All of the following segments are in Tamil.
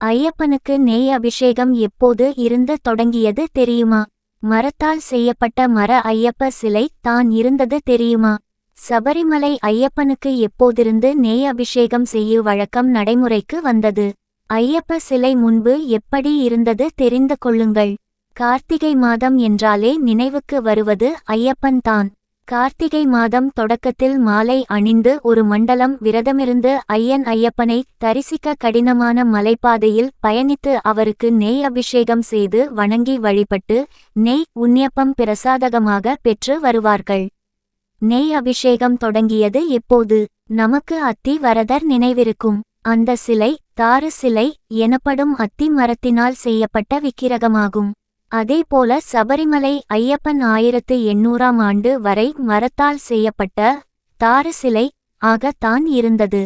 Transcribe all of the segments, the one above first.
ஐயப்பனுக்கு நெய் அபிஷேகம் எப்போது இருந்து தொடங்கியது தெரியுமா? மரத்தால் செய்யப்பட்ட மர ஐயப்ப சிலை தான் இருந்தது தெரியுமா? சபரிமலை ஐயப்பனுக்கு எப்போதிருந்து நெய் அபிஷேகம் செய்ய வழக்கம் நடைமுறைக்கு வந்தது? ஐயப்ப சிலை முன்பு எப்படி இருந்தது தெரிந்து கொள்ளுங்கள். கார்த்திகை மாதம் என்றாலே நினைவுக்கு வருவது ஐயப்பன் தான். கார்த்திகை மாதம் தொடக்கத்தில் மாலை அணிந்து ஒரு மண்டலம் விரதமிருந்து ஐயன் ஐயப்பனை தரிசிக்க கடினமான மலைப்பாதையில் பயணித்து அவருக்கு நெய் அபிஷேகம் செய்து வணங்கி வழிபட்டு நெய் உன்னியப்பம் பிரசாதகமாக பெற்று வருவார்கள். நெய் அபிஷேகம் தொடங்கியது எப்போது நமக்கு அத்தி வரதர் நினைவிருக்கும். அந்த சிலை தாறு சிலை எனப்படும் அத்தி மரத்தினால் செய்யப்பட்ட விக்கிரகமாகும். அதேபோல சபரிமலை ஐயப்பன் ஆயிரத்து எண்ணூறாம் ஆண்டு வரை மரத்தால் செய்யப்பட்ட தாறு சிலை ஆகத்தான் இருந்தது.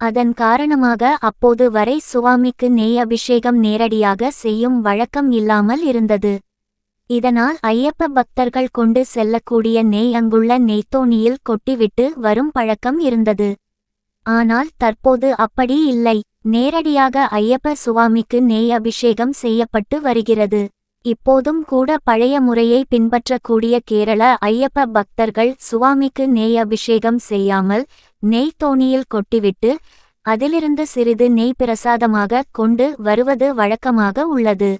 அதன் காரணமாக அப்போது வரை சுவாமிக்கு நெய் அபிஷேகம் நேரடியாக செய்யும் வழக்கம் இல்லாமல் இருந்தது. இதனால் ஐயப்ப பக்தர்கள் கொண்டு செல்லக்கூடிய நெய் அங்குள்ள நெய்த்தோணியில் கொட்டிவிட்டு வரும் பழக்கம் இருந்தது. ஆனால் தற்போது அப்படி இல்லை. நேரடியாக ஐயப்ப சுவாமிக்கு நெய் அபிஷேகம் செய்யப்பட்டு வருகிறது. இப்போதும் கூட பழைய முறையை பின்பற்றக்கூடிய கேரள ஐயப்ப பக்தர்கள் சுவாமிக்கு நெய் அபிஷேகம் செய்யாமல் நெய் தோணியில் கொட்டிவிட்டு அதிலிருந்து சிறிது நெய் பிரசாதமாக கொண்டு வருவது வழக்கமாக உள்ளது.